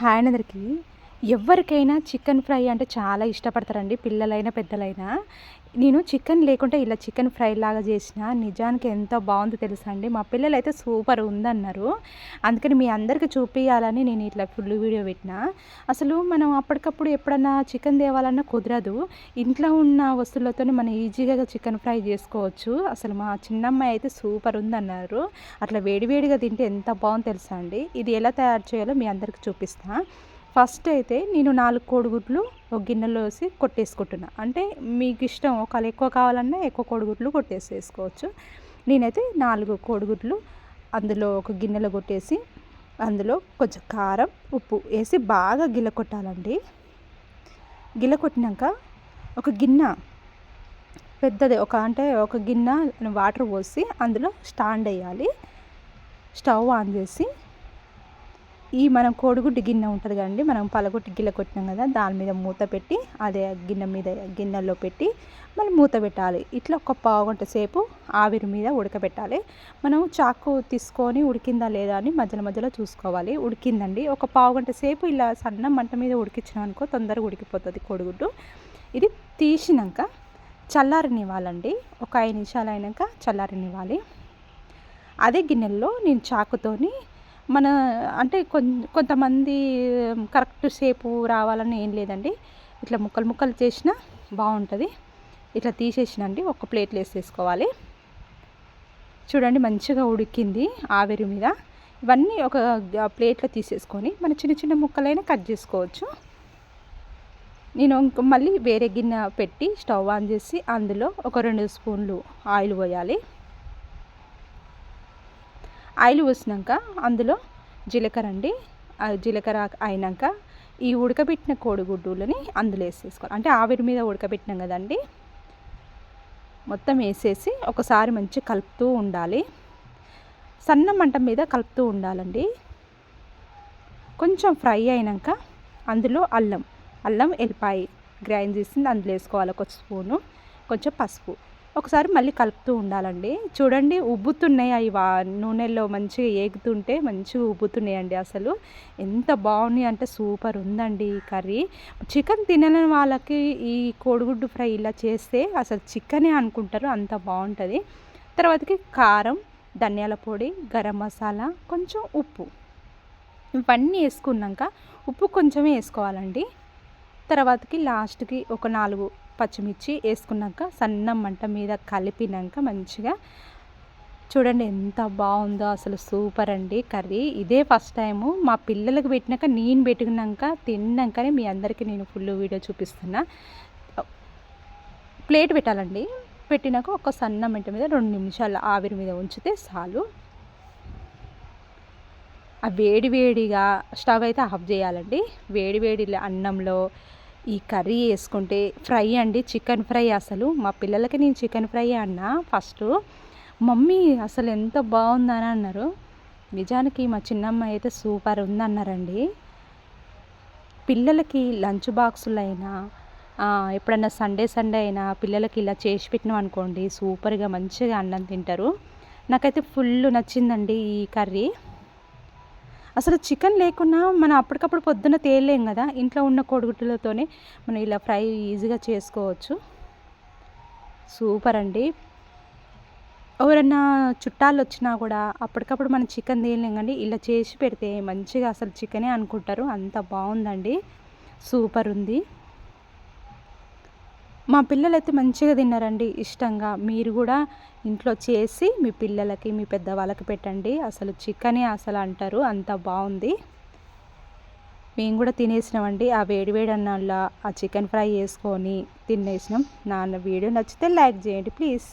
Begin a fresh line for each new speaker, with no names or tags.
Hi అందరికీ. ఎవరికైనా chicken fry అంటే చాలా ఇష్టపడతారండి పిల్లలైనా పెద్దలైనా. నేను చికెన్ లేకుంటే ఇలా చికెన్ ఫ్రై లాగా చేసిన నిజానికి ఎంత బాగుందో తెలుసా అండి మా పిల్లలు అయితే సూపర్ ఉందన్నారు. అందుకని మీ అందరికీ చూపించాలని నేను ఇట్లా ఫుల్ వీడియో పెట్టిన. అసలు మనం అప్పటికప్పుడు ఎప్పుడన్నా చికెన్ తేవాలన్నా కుదరదు. ఇంట్లో ఉన్న వస్తువులతో మనం ఈజీగా చికెన్ ఫ్రై చేసుకోవచ్చు. అసలు మా చిన్నమ్మాయి అయితే సూపర్ ఉందన్నారు. అట్లా వేడివేడిగా తింటే ఎంత బాగుంది తెలుసా అండి ఇది ఎలా తయారు చేయాలో మీ అందరికీ చూపిస్తాను ఫస్ట్ అయితే నేను నాలుగు కోడిగుడ్లు ఒక గిన్నెలో వేసి కొట్టేసుకుంటున్నా. అంటే మీకు ఇష్టం ఒకవేళ ఎక్కువ కావాలన్నా ఎక్కువ కోడిగుడ్లు కొట్టేసి వేసుకోవచ్చు నేనైతే నాలుగు కోడిగుడ్లు అందులో ఒక గిన్నెలో కొట్టేసి అందులో కొంచెం కారం ఉప్పు వేసి బాగా గిల్ల కొట్టాలండి. గిల్ల కొట్టినాక ఒక గిన్నె పెద్దది ఒక అంటే ఒక గిన్నె వాటర్ పోసి అందులో స్టాండ్ వేయాలి. స్టవ్ ఆన్ చేసి ఈ మనం కోడిగుడ్డు గిన్నె ఉంటుంది కదండి మనం పలగొట్టి గిల్ల కొట్టినాం కదా దాని మీద మూత పెట్టి అదే గిన్నె మీద గిన్నెలో పెట్టి మళ్ళీ మూత పెట్టాలి. ఇట్లా ఒక పావుగంట సేపు ఆవిరి మీద ఉడకబెట్టాలి. మనం చాకు తీసుకొని ఉడికిందా లేదా అని మధ్యలో మధ్యలో చూసుకోవాలి. ఉడికిందండి. ఒక పావుగంట సేపు ఇలా సన్న మంట మీద ఉడికించినాం అనుకో తొందరగా ఉడికిపోతుంది కోడిగుడ్డు. ఇది తీసినాక చల్లారనివ్వాలండి. ఒక ఐదు నిమిషాలు అయినాక చల్లారనివ్వాలి. అదే గిన్నెల్లో నేను చాకుతోని మన అంటే కొంతమంది కరెక్ట్ షేపు రావాలని ఏం లేదండి. ఇట్లా ముక్కలు ముక్కలు చేసినా బాగుంటుంది. ఇట్లా తీసేసినండి ఒక ప్లేట్లో వేసేసుకోవాలి చూడండి మంచిగా ఉడికింది ఆవిరి మీద. ఇవన్నీ ఒక ప్లేట్లో తీసేసుకొని మన చిన్న చిన్న ముక్కలైనా కట్ చేసుకోవచ్చు. నేను మళ్ళీ వేరే గిన్నె పెట్టి స్టవ్ ఆన్ చేసి అందులో ఒక రెండు స్పూన్లు ఆయిల్ పోయాలి. ఆయిల్ పోసినాక అందులో జీలకర్ర అండి. జీలకర్ర అయినాక ఈ ఉడకబెట్టిన కోడిగుడ్డులని అందులో వేసేసుకోవాలి. అంటే ఆవిరి మీద ఉడకబెట్టినాం కదండి. మొత్తం వేసేసి ఒకసారి మంచి కలుపుతూ ఉండాలి. సన్న మంట మీద కలుపుతూ ఉండాలండి. కొంచెం ఫ్రై అయినాక అందులో అల్లం అల్లం ఎల్లిపాయి గ్రైండ్ చేసింది అందులో వేసుకోవాలి. ఒక స్పూను కొంచెం పసుపు. ఒకసారి మళ్ళీ కలుపుతూ ఉండాలండి. చూడండి ఉబ్బుతున్నాయి అవి నూనెలో మంచిగా ఏగుతుంటే మంచిగా ఉబ్బుతున్నాయండి అసలు. ఎంత బాగున్నాయి అంటే సూపర్ ఉందండి ఈ కర్రీ. చికెన్ తినని వాళ్ళకి ఈ కోడిగుడ్డు ఫ్రై ఇలా చేస్తే అసలు చికెనే అనుకుంటారు అంత బాగుంటుంది. తర్వాతకి కారం ధనియాల పొడి గరం మసాలా కొంచెం ఉప్పు. ఇవన్నీ వేసుకున్నాక ఉప్పు కొంచెమే వేసుకోవాలండి. తర్వాతకి లాస్ట్కి ఒక నాలుగు పచ్చిమిర్చి వేసుకున్నాక సన్న మంట మీద కలిపినాక మంచిగా చూడండి ఎంత బాగుందో అసలు సూపర్ అండి కర్రీ. ఇదే ఫస్ట్ టైము. మా పిల్లలకు పెట్టినాక నేను పెట్టుకున్నాక తిన్నాకనే మీ అందరికీ నేను ఫుల్ వీడియో చూపిస్తున్నా. ప్లేట్ పెట్టాలండి. పెట్టినాక ఒక సన్న మంట మీద రెండు నిమిషాలు ఆవిరి మీద ఉంచితే చాలు. ఆ వేడి వేడిగా స్టవ్ అయితే ఆఫ్ చేయాలండి. వేడి వేడి అన్నంలో ఈ కర్రీ వేసుకుంటే ఫ్రై అండి చికెన్ ఫ్రై అసలు. మా పిల్లలకి నేను చికెన్ ఫ్రై అన్నా ఫస్ట్. మమ్మీ అసలు ఎంత బాగుందని అన్నారు. నిజానికి మా చిన్నమ్మ అయితే సూపర్ ఉందన్నారండి. పిల్లలకి లంచ్ బాక్సులైనా ఎప్పుడన్నా సండే సండే అయినా పిల్లలకి ఇలా చేసి పెట్టినాం అనుకోండి సూపర్గా మంచిగా అన్నం తింటారు. నాకైతే ఫుల్ నచ్చిందండి ఈ కర్రీ. అసలు చికెన్ లేకున్నా మనం అప్పటికప్పుడు పొద్దున్న తేలేం కదా ఇంట్లో ఉన్న కోడిగుడ్డులతోనే మనం ఇలా ఫ్రై ఈజీగా చేసుకోవచ్చు. సూపర్ అండి ఎవరన్నా చుట్టాలు వచ్చినా కూడా అప్పటికప్పుడు మనం చికెన్ తేలేం కానీ ఇలా చేసి పెడితే మంచిగా అసలు చికెనే అనుకుంటారు. అంత బాగుందండి. సూపర్ ఉంది మా పిల్లలైతే మంచిగా తిన్నారండి ఇష్టంగా. మీరు కూడా ఇంట్లో చేసి మీ పిల్లలకి మీ పెద్దవాళ్ళకి పెట్టండి. అసలు చికెనే అసలు అంటారు అంత బాగుంది. మేము కూడా తినేసినామండి. ఆ వేడి వేడి అన్నంలో ఆ చికెన్ ఫ్రై వేసుకొని తినేసినాం. నాన్న వీడియో నచ్చితే లైక్ చేయండి ప్లీజ్.